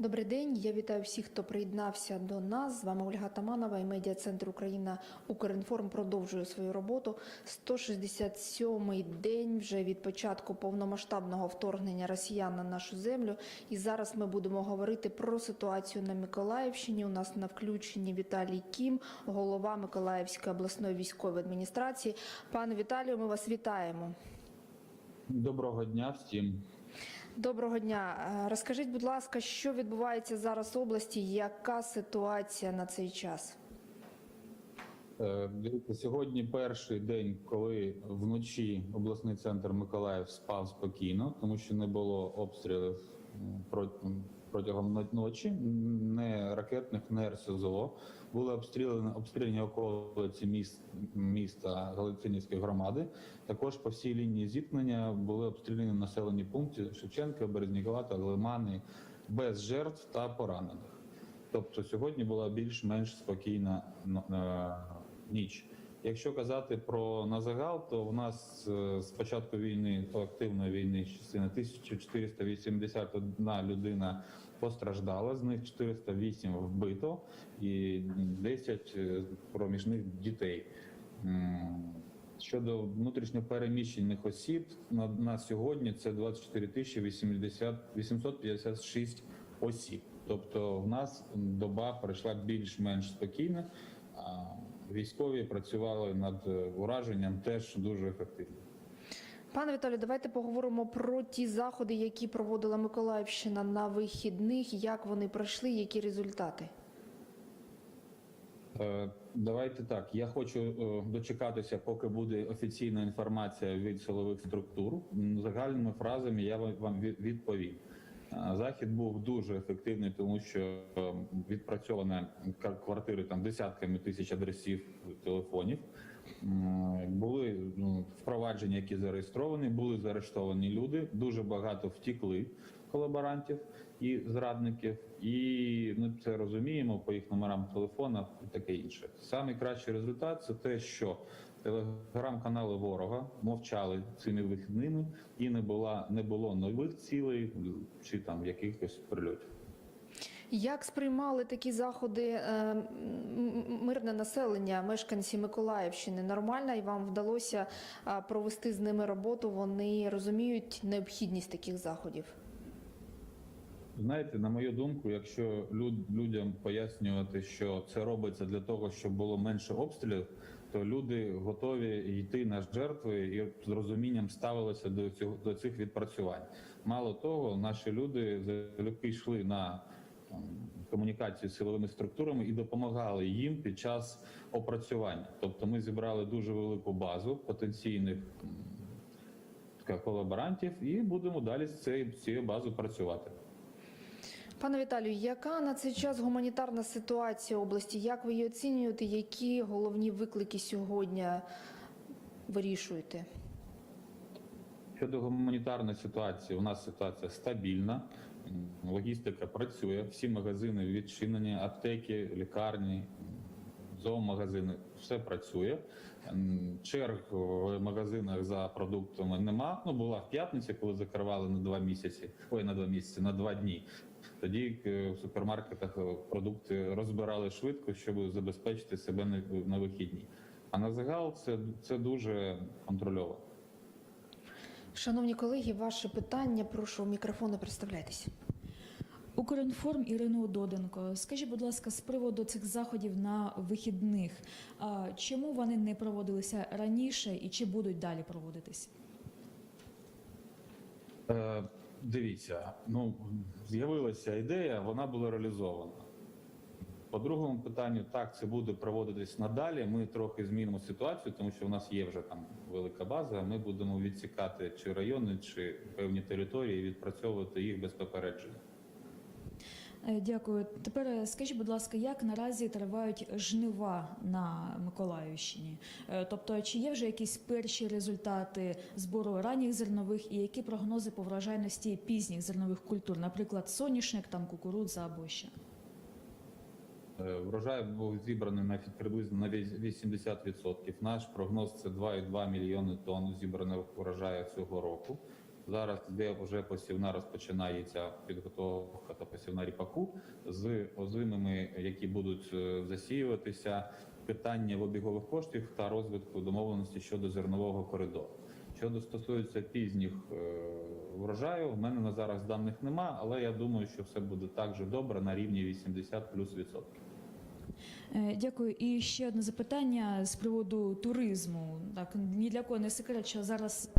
Добрий день. Я вітаю всіх, хто приєднався до нас. З вами Ольга Таманова і медіа центр Україна Укрінформ продовжує свою роботу. 167-й день вже від початку повномасштабного вторгнення росіян на нашу землю. І зараз ми будемо говорити про ситуацію на Миколаївщині. У нас на включенні Віталій Кім, голова Миколаївської обласної військової адміністрації. Пане Віталію, ми вас вітаємо. Доброго дня всім. Доброго дня. Е, Розкажіть, будь ласка, що відбувається зараз в області? Яка ситуація на цей час? Е, Дивіться, сьогодні перший день, коли вночі обласний центр Миколаїв спав спокійно, тому що не було обстрілів протягом- протягом но- ночі, не ракетних, не РСЗО. Були обстріляні обстріляні околиці міст, міста Галицинівської громади. Також по всій лінії зіткнення були обстріляні населені пункти Шевченка, Березнігова, Лимани без жертв та поранених. Тобто сьогодні була більш-менш спокійна е, ніч. Якщо казати про назагал, то в нас е, з початку війни, активної війни, з частини 1481 людина постраждала, з них 408 вбито і 10 е, проміжних дітей. Щодо внутрішньопереміщених осіб, на, на сьогодні це 24 тисячі 80 856 осіб. Тобто в нас доба пройшла більш-менш спокійно. Військові працювали над е, ураженням теж дуже ефективно. Пане Віталію, давайте поговоримо про ті заходи, які проводила Миколаївщина на вихідних. Як вони пройшли, які результати? Е, Давайте так. Я хочу е, дочекатися, поки буде офіційна інформація від силових структур. Загальними фразами я вам відповім. Е, Захід був дуже ефективний, тому що е, квартири там десятками тисяч адресів телефонів. Були ну, впровадження, які зареєстровані, були заарештовані люди. Дуже багато втікли колаборантів і зрадників, і ми це розуміємо по їх номерам телефона і таке інше. Самий кращий результат це те, що телеграм-канали ворога мовчали цими вихідними, і не була не було нових цілей чи там якихось прильотів. Як сприймали такі заходи е, мирне населення, мешканці Миколаївщини? Нормально і вам вдалося провести з ними роботу? Вони розуміють необхідність таких заходів? Знаєте, на мою думку, якщо люд, людям пояснювати, що це робиться для того, щоб було менше обстрілів, то люди готові йти на жертви і з розумінням ставилися до цього до цих відпрацювань. Мало того, наші люди залюбки йшли на там, комунікацію з силовими структурами і допомагали їм під час опрацювання. Тобто, ми зібрали дуже велику базу потенційних колаборантів, і будемо далі з цією базою працювати. Пане Віталію, яка на цей час гуманітарна ситуація в області? Як ви її оцінюєте? Які головні виклики сьогодні вирішуєте? Щодо гуманітарної ситуації, у нас ситуація стабільна, логістика працює, всі магазини відчинені, аптеки, лікарні, зоомагазини, все працює. Черг в магазинах за продуктами нема. Ну була в п'ятницю, коли закривали на два місяці. Ой, на два місяці, на два дні. Тоді е, в супермаркетах е, продукти розбирали швидко, щоб забезпечити себе на- вихідні. А на загал це, це дуже контрольовано. Шановні колеги, ваше питання. Прошу мікрофони представляйтесь. Укрінформ Ірину Доденко. Скажіть, будь ласка, з приводу цих заходів на вихідних, чому вони не проводилися раніше і чи будуть далі проводитись? Е, дивіться, ну з'явилася ідея, вона була реалізована. По другому питанню, так, це буде проводитись надалі. Ми трохи змінимо ситуацію, тому що в нас є вже там велика база. Ми будемо відсікати чи райони, чи певні території, і відпрацьовувати їх без попередження. Е, Дякую. Тепер е, скажіть, будь ласка, як наразі тривають жнива на Миколаївщині? Е, Тобто, чи є вже якісь перші результати збору ранніх зернових і які прогнози по врожайності пізніх зернових культур, наприклад, соняшник, там кукурудза або ще? Врожай був зібраний на приблизно на вісь- 80%. Наш прогноз це 2,2 мільйони тонн зібраного врожаю цього року. Зараз, де вже посівна розпочинається підготовка та посівна ріпаку з озимими, які будуть е, засіюватися, питання в обігових коштів та розвитку домовленості щодо зернового коридору. Щодо стосується пізніх е, врожаю, в мене на зараз даних нема, але я думаю, що все буде так же добре на рівні 80 плюс відсотків. Е, Дякую. І ще одне запитання з приводу туризму. Так ні для кого не секрет, що зараз